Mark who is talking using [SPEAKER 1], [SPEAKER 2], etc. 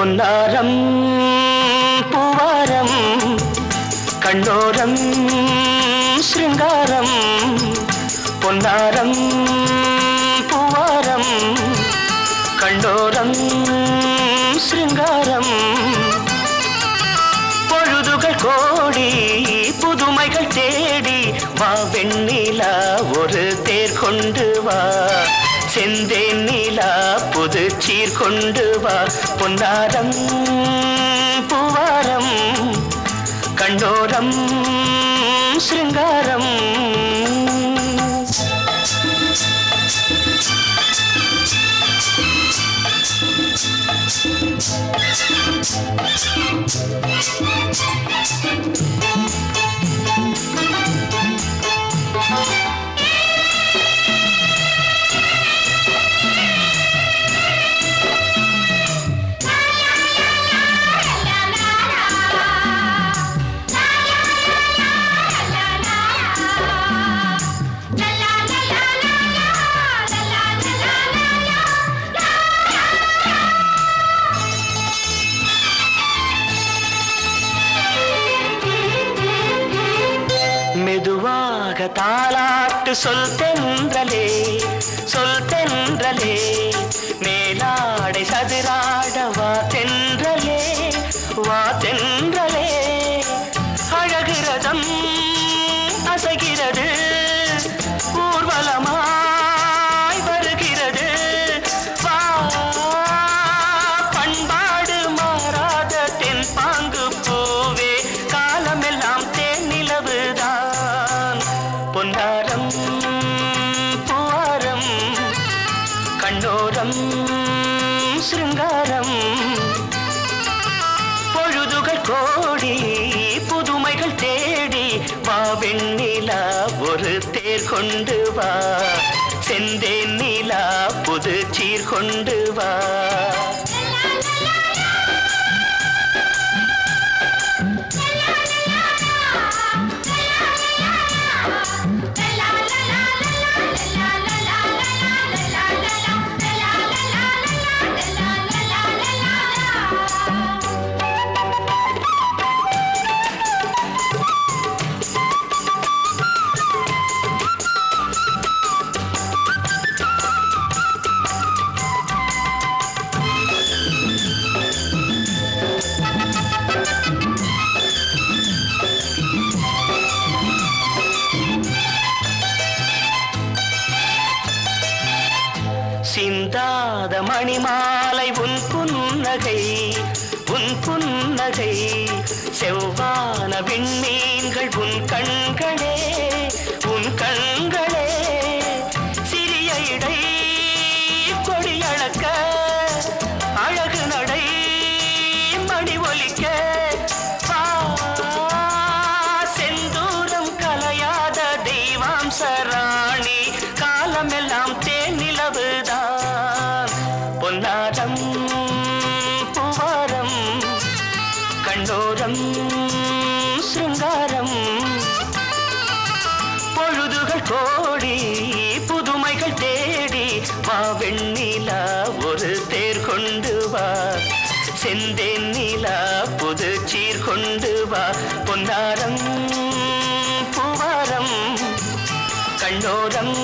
[SPEAKER 1] பொன்னாரம் பூவாரம் கண்ணோரம் ஸ்ருங்காரம் பொன்னாரம் பூவாரம் கண்டோரம் ஸ்ருங்காரம் பொழுதுகள் கோடி புதுமைகள் தேடி வா வெண்ணிலா ஒரு தேர் கொண்டு வா. செந்தேன் நீலா புது சீர் கொண்டு வா பொன்னாரம் பூவாரம் கண்டோரம் சிருங்காரம் Thank you. மெதுவாக தாலாட்டு சொல் தென்றலே. சிருங்காரம் பொழுதுகள் கோடி புதுமைகள் தேடி வா வெண்ணிலா ஒரு தேர் கொண்டு வா. செந்தேன் நிலா புது சீர் கொண்டு வா. புன்னகை உன் புன்னகை செவ்வான விண்மீன்கள் உன் கண்களே உன் கண்களே. சிறிய இடை கொடியளக்க அழகு நடை மணி ஒலிக்க. செந்தூரம் கலையாத தெய்வாம் சராணி காலமெல்லாம் சிருங்காரம் பொழுதுகள் கோடி புதுமைகள் தேடி வா வெண்ணிலா ஒரு தேர் கொண்டு வா. செந்தேன் நிலா புது சீர் கொண்டு வா. பொன்னாரம் பூவாரம் கண்ணோரம்